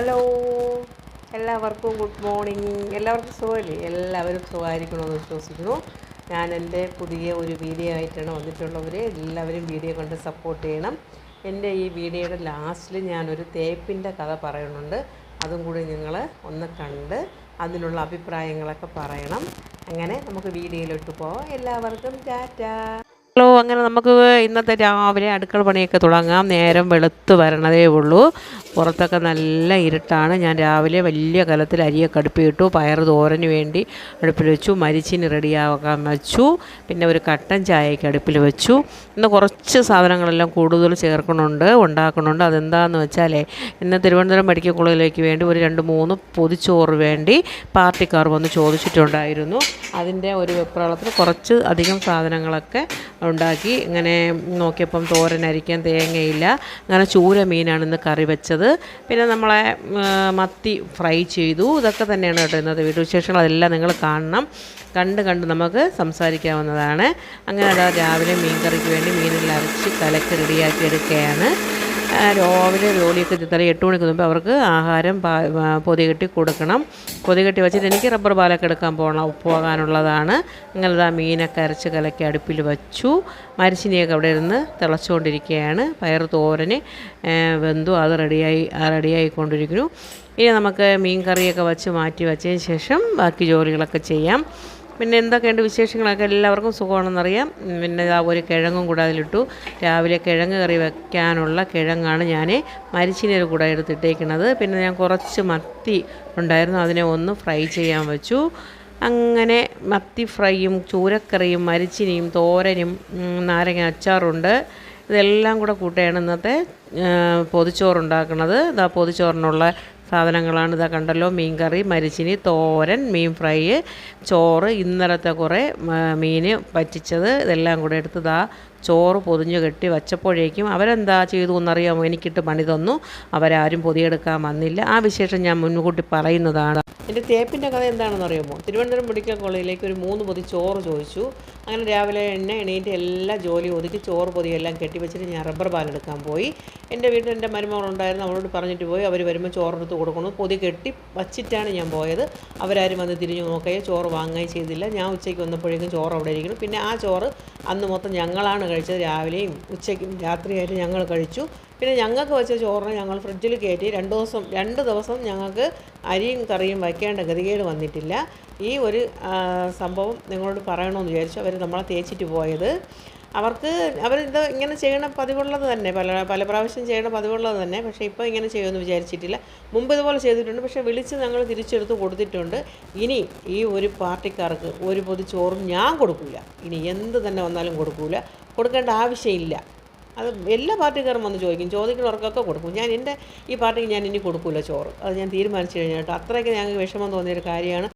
Hello എല്ലാവർക്കും good morning എല്ലാവർക്കും സുഖമല്ലേ? എല്ലാവരും സുഖമായിരിക്കണമെന്ന് വിശ്വസിക്കുന്നു. ഞാൻ എന്റെ പുതിയ ഒരു വീഡിയോ ആയിട്ടാണ് വന്നിട്ടുള്ളവർ എല്ലാവരും വീഡിയോ കണ്ട് സപ്പോർട്ട് ചെയ്യണം. എന്റെ ഈ വീഡിയോയുടെ ലാസ്റ്റിൽ ഞാനൊരു തേപ്പിന്റെ കഥ പറയുന്നുണ്ട് അതും കൂടി നിങ്ങൾ ഒന്ന് കണ്ട് അതിനുള്ള അഭിപ്രായങ്ങളൊക്കെ പറയണം. അങ്ങനെ നമുക്ക് വീഡിയോയിലോട്ട് പോവാം. എല്ലാവർക്കും ടാറ്റാ. ഹലോ അങ്ങനെ നമുക്ക് ഇന്നത്തെ രാവിലെ അടുക്കള പണിയൊക്കെ തുടങ്ങാം. നേരം വെളുത്ത് വരണതേ ഉള്ളൂ. പുറത്തൊക്കെ നല്ല ഇരുട്ടാണ്. ഞാൻ രാവിലെ വലിയ കലത്തിൽ അരിയൊക്കെ അടുപ്പിയിട്ടു പയർ തോരന് വേണ്ടി അടുപ്പിൽ വെച്ചു മരിച്ചിന് റെഡിയാക്കാൻ വെച്ചു പിന്നെ ഒരു കട്ടൻ ചായയ്ക്ക് അടുപ്പിൽ വെച്ചു. ഇന്ന് കുറച്ച് സാധനങ്ങളെല്ലാം കൂടുതൽ ചേർക്കണുണ്ട് ഉണ്ടാക്കണുണ്ട്. അതെന്താണെന്ന് വെച്ചാലേ ഇന്ന് തിരുവനന്തപുരം മെഡിക്കൽ കോളേജിലേക്ക് വേണ്ടി ഒരു രണ്ട് മൂന്ന് പൊതിച്ചോറ് വേണ്ടി പാർട്ടിക്കാർ വന്ന് ചോദിച്ചിട്ടുണ്ടായിരുന്നു. അതിന്റെ ഒരു വെപ്രാളത്തിൽ കുറച്ച് അധികം സാധനങ്ങളൊക്കെ ഉണ്ടാക്കി. ഇങ്ങനെ നോക്കിയപ്പം തോരൻ അരിക്കാൻ തേങ്ങയില്ല. അങ്ങനെ ചൂര മീനാണ് ഇന്ന് കറി വെച്ചത്. പിന്നെ നമ്മളെ മത്തി ഫ്രൈ ചെയ്തു. ഇതൊക്കെ തന്നെയാണ് കേട്ടോ ഇന്നത്തെ വീട്ടു വിശേഷങ്ങൾ. അതെല്ലാം നിങ്ങൾ കാണണം. കണ്ട് കണ്ട് നമുക്ക് സംസാരിക്കാവുന്നതാണ്. അങ്ങനെ അതാ രാവിലെ മീൻ കറിക്ക് വേണ്ടി മീനെല്ലാം അരച്ച് കലക്ക് റെഡിയാക്കി എടുക്കുകയാണ് രാവിലെ ജോലിയൊക്കെ തല എട്ട് മണിക്ക് മുമ്പ് അവർക്ക് ആഹാരം പൊതി കെട്ടി കൊടുക്കണം. പൊതി കെട്ടി വെച്ചിട്ട് എനിക്ക് റബ്ബർ പാലൊക്കെ എടുക്കാൻ പോകണം പോകാനുള്ളതാണ്. അങ്ങനെ ആ മീനൊക്കെ അരച്ച് കലക്കി അടുപ്പിൽ വച്ചു. മരിച്ചിനിയൊക്കെ അവിടെ ഇരുന്ന് തിളച്ചുകൊണ്ടിരിക്കുകയാണ്. പയർ തോരന് വെന്തു. അത് റെഡിയായി റെഡിയായിക്കൊണ്ടിരിക്കുന്നു. ഇനി നമുക്ക് മീൻ കറിയൊക്കെ വച്ച് മാറ്റി വച്ചതിന് ശേഷം ബാക്കി ജോലികളൊക്കെ ചെയ്യാം. പിന്നെ എന്തൊക്കെയുണ്ട് വിശേഷങ്ങളൊക്കെ? എല്ലാവർക്കും സുഖമാണെന്നറിയാം. പിന്നെ ആ ഒരു കിഴങ്ങും കൂടെ അതിലിട്ടു. രാവിലെ കിഴങ്ങ് കറി വെക്കാനുള്ള കിഴങ്ങാണ് ഞാൻ മരിച്ചിനൊരു കൂടെ എടുത്തിട്ടേക്കുന്നത് പിന്നെ ഞാൻ കുറച്ച് മത്തി ഉണ്ടായിരുന്നു. അതിനെ ഒന്ന് ഫ്രൈ ചെയ്യാൻ വെച്ചു. അങ്ങനെ മത്തി ഫ്രൈയും ചൂരക്കറിയും മരിച്ചിനിയും തോരനും നാരങ്ങ അച്ചാറുണ്ട്. ഇതെല്ലാം കൂടെ കൂട്ടിയാണ് ഇന്നത്തെ പൊതിച്ചോറുണ്ടാക്കുന്നത് ഇതാ പൊതിച്ചോറിനുള്ള സാധനങ്ങളാണ് ഇതാ കണ്ടല്ലോ. മീൻ കറി മരിച്ചിനി തോരൻ മീൻ ഫ്രൈ ചോറ് ഇന്നലത്തെ കുറേ മീൻ പറ്റിച്ചത് ഇതെല്ലാം കൂടെ എടുത്ത് ദാ ചോറ് പൊതിഞ്ഞ് കെട്ടി വച്ചപ്പോഴേക്കും അവരെന്താ ചെയ്തു എന്നറിയാമോ എനിക്കിട്ട് പണി തന്നു. അവരാരും പൊതിയെടുക്കാൻ വന്നില്ല. ആ വിശേഷം ഞാൻ മുൻകൂട്ടി പറയുന്നതാണ്. എന്റെ തേപ്പിന്റെ കഥ എന്താണെന്ന് അറിയുമോ തിരുവനന്തപുരം മെഡിക്കൽ കോളേജിലേക്ക് ഒരു മൂന്ന് പൊതി ചോറ് ചോദിച്ചു. അങ്ങനെ രാവിലെ എന്നെ എണീറ്റ് എല്ലാ ജോലിയും ഒതുക്കി ചോറ് പൊതിയെല്ലാം കെട്ടിവെച്ചിട്ട് ഞാൻ റബ്ബർ പാലെടുക്കാൻ പോയി. എന്റെ വീട്ടിൽ എന്റെ മരുമകളുണ്ടായിരുന്നു. അവളോട് പറഞ്ഞിട്ട് പോയി. അവർ വരുമ്പോൾ ചോറെടുത്ത് കൊടുക്കണം പൊതി കെട്ടി വച്ചിട്ടാണ് ഞാൻ പോയത്. അവരാരും വന്ന് തിരിഞ്ഞു നോക്കുകയോ ചോറ് വാങ്ങുകയും ചെയ്തില്ല. ഞാൻ ഉച്ചയ്ക്ക് വന്നപ്പോഴേക്കും ചോറ് അവിടെ ഇരിക്കുന്നു. പിന്നെ ആ ചോറ് അന്ന് മൊത്തം ഞങ്ങളാണ് കഴിച്ചത് രാവിലെയും ഉച്ചയ്ക്കും രാത്രിയായിട്ട് ഞങ്ങൾ കഴിച്ചു. പിന്നെ ഞങ്ങൾക്ക് വെച്ച ചോറിന് ഞങ്ങൾ ഫ്രിഡ്ജിൽ കയറ്റി രണ്ട് ദിവസം രണ്ട് ദിവസം ഞങ്ങൾക്ക് അരിയും കറിയും വയ്ക്കേണ്ട ഗതികേട് വന്നിട്ടില്ല. ഈ ഒരു സംഭവം നിങ്ങളോട് പറയണമെന്ന് വിചാരിച്ചു. അവർ നമ്മളെ തേച്ചിട്ട് പോയത്. അവർക്ക് അവരിത് ഇങ്ങനെ ചെയ്യണ പതിവുള്ളത് തന്നെ. പല പല പ്രാവശ്യം ചെയ്യണ പതിവുള്ളത് തന്നെ. പക്ഷേ ഇപ്പോൾ ഇങ്ങനെ ചെയ്യുമെന്ന് വിചാരിച്ചിട്ടില്ല. മുമ്പ് ഇതുപോലെ ചെയ്തിട്ടുണ്ട്. പക്ഷേ വിളിച്ച് ഞങ്ങൾ തിരിച്ചെടുത്ത് കൊടുത്തിട്ടുണ്ട്. ഇനി ഈ ഒരു പാർട്ടിക്കാർക്ക് ഒരു പൊതി ചോറും ഞാൻ കൊടുക്കില്ല ഇനി എന്ത് തന്നെ വന്നാലും കൊടുക്കില്ല കൊടുക്കേണ്ട ആവശ്യമില്ല. അത് എല്ലാ പാർട്ടിക്കാരും വന്ന് ചോദിക്കും. ചോദിക്കുന്നവർക്കൊക്കെ കൊടുക്കും. ഞാൻ എന്റെ ഈ പാർട്ടിക്ക് ഞാൻ ഇനി കൊടുക്കില്ല ചോറ്. അത് ഞാൻ തീരുമാനിച്ചു കഴിഞ്ഞിട്ട് അത്രയ്ക്ക് ഞങ്ങൾക്ക് വിഷമം തോന്നിയൊരു കാര്യമാണ്.